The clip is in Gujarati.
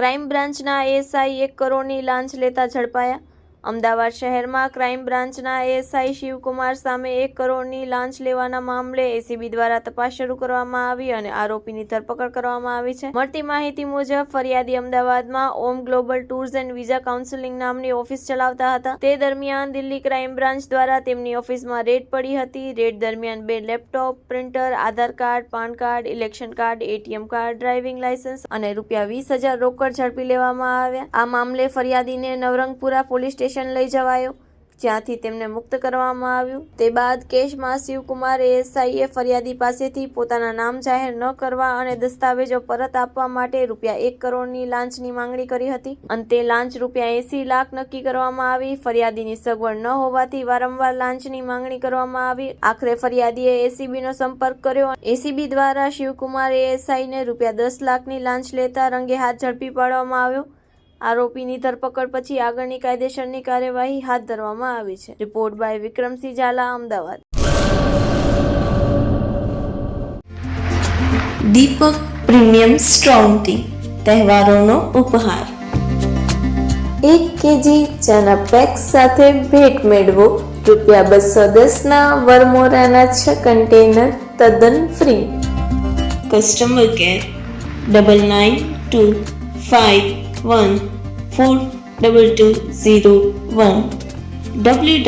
ક્રાઇમ બ્રાન્ચના એએસઆઈ એક કરોડની લાંચ લેતા ઝડપાયા. અમદાવાદ શહેરમાં ક્રાઇમ બ્રાન્ચના એએસઆઈ શિવકુમાર સામે એક કરોડની લાંચ લેવાના મામલે એસીબી દ્વારા તપાસ શરૂ કરવામાં આવી અને આરોપીની ધરપકડ કરવામાં આવી છે. મળતી માહિતી મુજબ, ફરિયાદી અમદાવાદમાં Om global tours and visa counselling નામની ઓફિસ ચલાવતા હતા. તે દરમિયાન દિલ્હી ક્રાઇમ બ્રાન્ચ દ્વારા તેમની ઓફિસમાં રેડ પડી હતી. રેડ દરમિયાન બે laptop, printer, Aadhaar card, PAN card, election card, ATM card, driving licence અને રૂપિયા વીસ હજાર રોકડ ઝડપી લેવામાં આવ્યા. આ મામલે ફરિયાદીને નવરંગપુરા પોલીસ સ્ટેશન લઈ જવાયો. જ્યાંથી તેમને મુક્ત કરવામાં આવ્યું. તે બાદ કેસમાં શિવકુમાર એસઆઈએ ફરિયાદી પાસેથી પોતાના નામ જાહેર ન કરવા અને દસ્તાવેજો પરત આપવા માટે રૂપિયા એક કરોડની લાંચની માંગણી કરી હતી. અંતે લાંચ રૂપિયા એસી લાખ નક્કી કરવામાં આવી. ફરિયાદીની સગવડ ન હોવાથી વારંવાર લાંચની માંગણી કરવામાં આવી. આખરે ફરિયાદીએ એસીબીનો સંપર્ક કર્યો. એસીબી દ્વારા શિવકુમાર એસઆઈને રૂપિયા દસ લાખની લાંચ લેતા રંગે હાથ ઝડપી પાડવામાં આવ્યો. આરોપીની ધરપકડ પછી આગળની કાયદેસરની કાર્યવાહી હાથ ધરવામાં આવી છે. Report by Vikramsinh Zala Ahmedabad. Deepak premium strong tea તહેવારોનો ઉપહાર. એક કેજી ચાના પેક સાથે ભેટ મેળવો. રૂપિયા બસો દસના વરમોરાના છ કન્ટેનર તદ્દન free. Customer care double nine two five one four double two zero one W